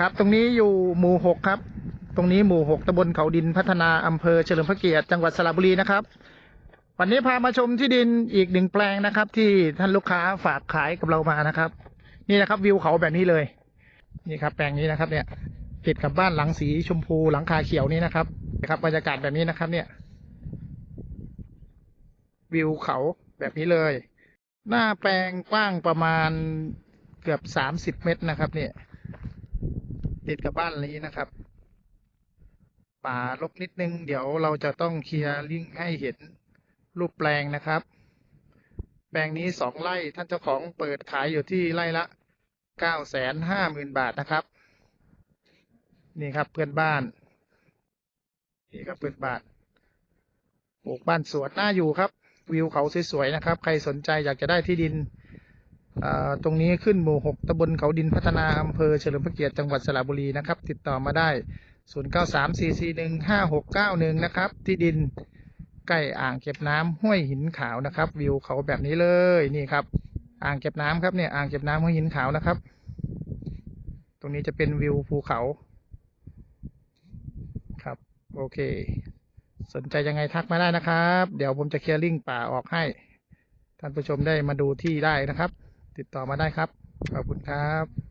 ครับ ตรงนี้อยู่หมู่หกครับ ตรงนี้หมู่หกตำบลเขาดินพัฒนาอำเภอเฉลิมพระเกียรติจังหวัดสระบุรีนะครับ วันนี้พามาชมที่ดินอีกหนึ่งแปลงนะครับ ที่ท่านลูกค้าฝากขายกับเรามานะครับ นี่นะครับวิวเขาแบบนี้เลย นี่ครับ แปลงนี้นะครับเนี่ยติดกับบ้านหลังสีชมพูหลังคาเขียวนี่นะครับนะครับบรรยากาศแบบนี้นะครับ เนี่ย วิวเขาแบบนี้เลย หน้าแปลงกว้างประมาณเกือบสามสิบเมตรนะครับ เนี่ย ติดกับบ้านนี้นะครับ ป่ารกนิดนึง เดี๋ยวเราจะต้องเคลียร์ลิงก์ให้เห็นรูปแปลงนะครับ แปลงนี้สองไร่ท่านเจ้าของเปิดขายอยู่ที่ไร่ละเก้าแสนห้าหมื่นบาทนะครับ นี่ครับเพื่อนบ้านนี่ครับเพื่อนบ้านปลูกบ้านสวนน่าอยู่ครับ วิวเขาสวยๆนะครับ ใครสนใจอยากจะได้ที่ดิน ตรงนี้ขึ้นหมู่หกตำบลเขาดินพัฒนาอำเภอเฉลิมพระเกียรติจังหวัดสระบุรีนะครับ ติดต่อมาได้ 0 9 3 4 4 1 5 6 9 1 นะครับ ที่ดินใกล้อ่างเก็บน้ำห้วยหินขาวนะครับ วิวเขาแบบนี้เลยนี่ครับ อ่างเก็บน้ำครับเนี่ยอ่างเก็บน้ำห้วยหินขาวนะครับ ตรงนี้จะเป็นวิวภูเขาครับโอเค สนใจยังไงทักมาได้นะครับ เดี๋ยวผมจะเคลียร์ลิงก์ป่าออกให้ท่านผู้ชมได้มาดูที่ได้นะครับ ติดต่อมาได้ครับ ขอบคุณครับ